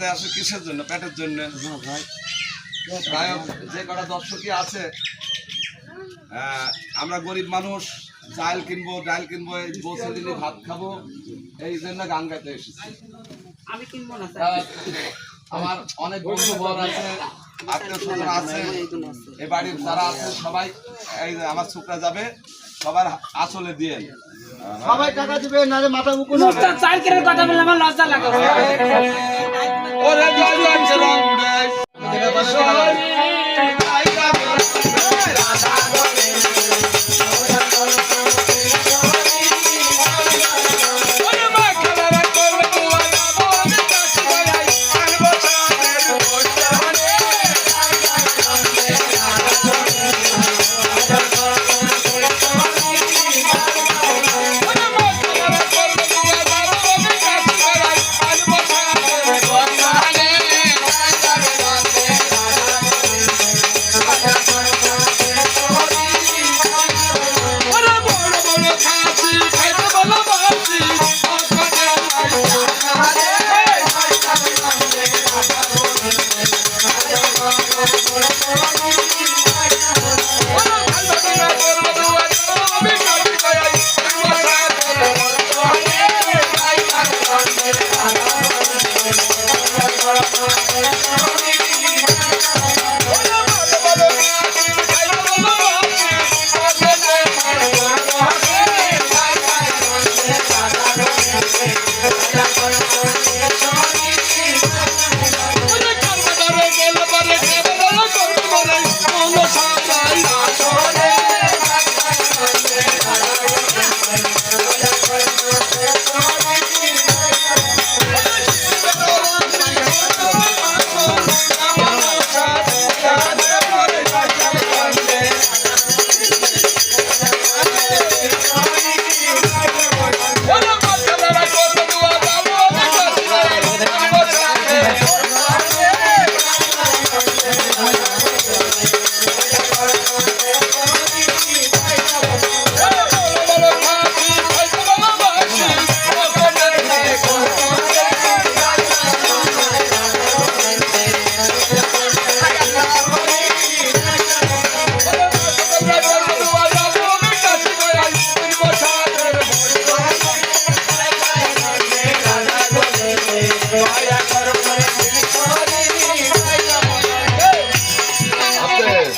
গাইতে আসে কিসের জন্য? পেটের জন্য? যে কটা দর্শকই আছে আমরা গরিব মানুষ চাল কিনবো ডাল কিনবো এই বসে দিনে ভাত খাব এই জন্য গান গাইতে এসেছি। না আমার অনেক বন্ধু বর আছে আত্মীয় স্বজন আছে এই বাড়ির যারা আছে সবাই এই আমার ছোকরা যাবে সবার আসলে দিয়ে। সবাই টাকা দিবে নাহলে মাথা চাল কেনার কথা বললে আমার লজ্জা লাগে। ওরে জয় রং দেশ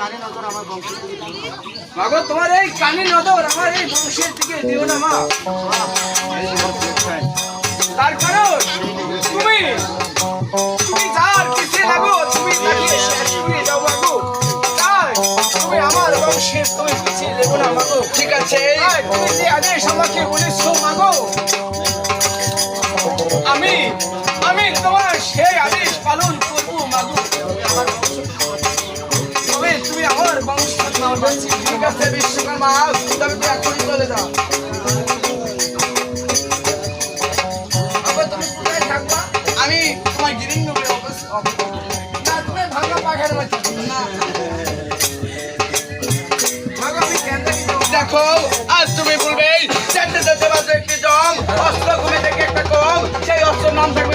ফোঁটা রেখেই চিত্র করে আসবি যদি না। করিস কি করবে জানিস সেই ব্যর্থতার খোঁজের সাথেই সেই বাধারে আজকেই বিশ্বকর্মা তোর সঙ্গে মাগো তোমার এই কানে নজর আমার এই বংশের দিকে দিও না মা। তার কারণ তুমি তুমি যার পিছে লাগো তুমি তাকে শেষ করে যাও মাগো। তুমি আমার বংশের তুমি পিছে লেগো না মাগো। ঠিক আছে। তুমি যে আদেশ আমাকে দেখো, আজ তুমি বলবে একটি জং অস্ত্র ঘুমে থেকে একটা কম, সেই অস্ত্র নাম থাকবে